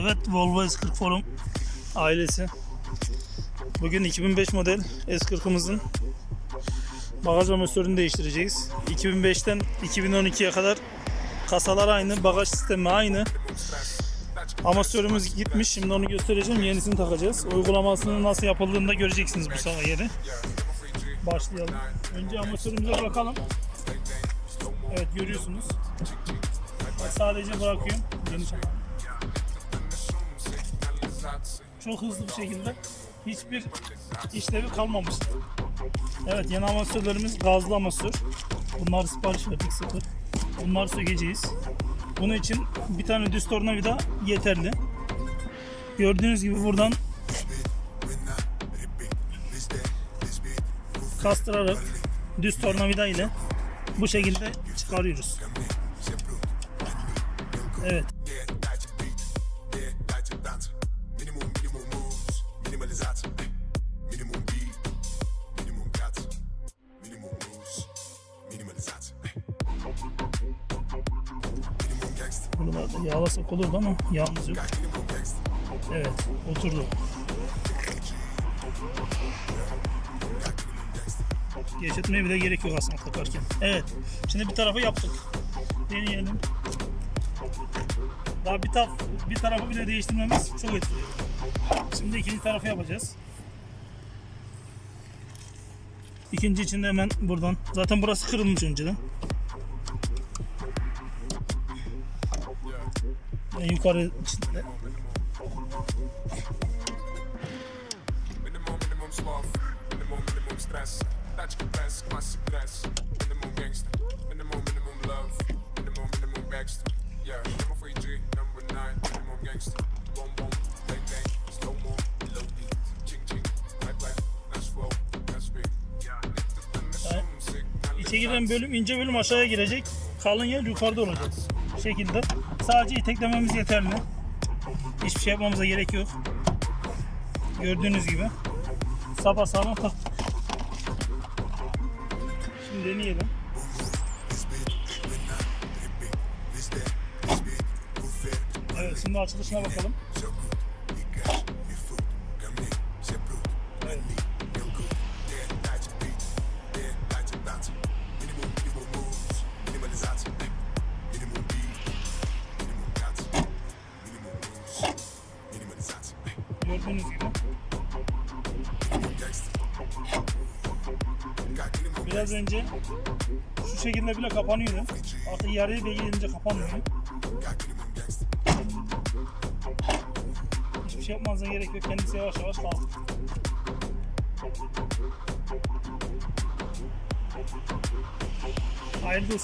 Evet Volvo S40 Forum ailesi. Bugün 2005 model S40'ımızın bagaj amortisörünü değiştireceğiz. 2005'ten 2012'ye kadar kasalar aynı, bagaj sistemi aynı. Amortisörümüz gitmiş. Şimdi onu göstereceğim. Yenisini takacağız. Uygulamasının nasıl yapıldığını da göreceksiniz bu sabah yeri. Başlayalım. Önce amortisörümüze bakalım. Evet görüyorsunuz. Sadece bırakıyorum. Geniş alan. Çok hızlı bir şekilde hiçbir işlevi kalmamış. Evet yeni amasörlerimiz gazlı amasör. Bunlar sipariş verdik sıfır. Bunları sökeceğiz. Bunun için bir tane düz tornavida yeterli. Gördüğünüz gibi buradan kastırarak düz tornavida ile bu şekilde çıkarıyoruz. Evet. Buralarda yağlasak olurdu ama yağımız yok. Evet oturdu. Geçirtmeye bile gerek yok aslında takarken. Evet. Şimdi bir tarafı yaptık. Deneyelim. Daha bir, taraf, bir tarafı bile değiştirmemiz çok etkili. Şimdi ikinci tarafı yapacağız. İkinci için de hemen buradan. Zaten burası kırılmış önceden. Yukarı içinde. Minimum, minimum sloth. Minimum, minimum stress. Touch compress, classic dress. Minimum gangster. Minimum, minimum love. Minimum, minimum gangster. Yeah, number 3G, number 9, minimum gangster. Boom, boom, bang, bang, slow mo, low beat. Ching, ching, high black, nice flow, nice speed. Yeah, Yani İçe giren bölüm ince bölüm aşağıya girecek. Kalın yer yukarıda olacak. Şekilde. Sadece iteklememiz yeterli. Hiçbir şey yapmamıza gerek yok. Gördüğünüz gibi. Sapa sağlam taktık. Şimdi deneyelim. Evet şimdi açılışına bakalım. Gibi. Biraz önce şu şekilde bile kapanıyordu. Artık yarıya bile gelince kapanmıyor. Hiçbir şey yapmanıza gerek yok. Kendisi yavaş yavaş kalktı. Hayırlı.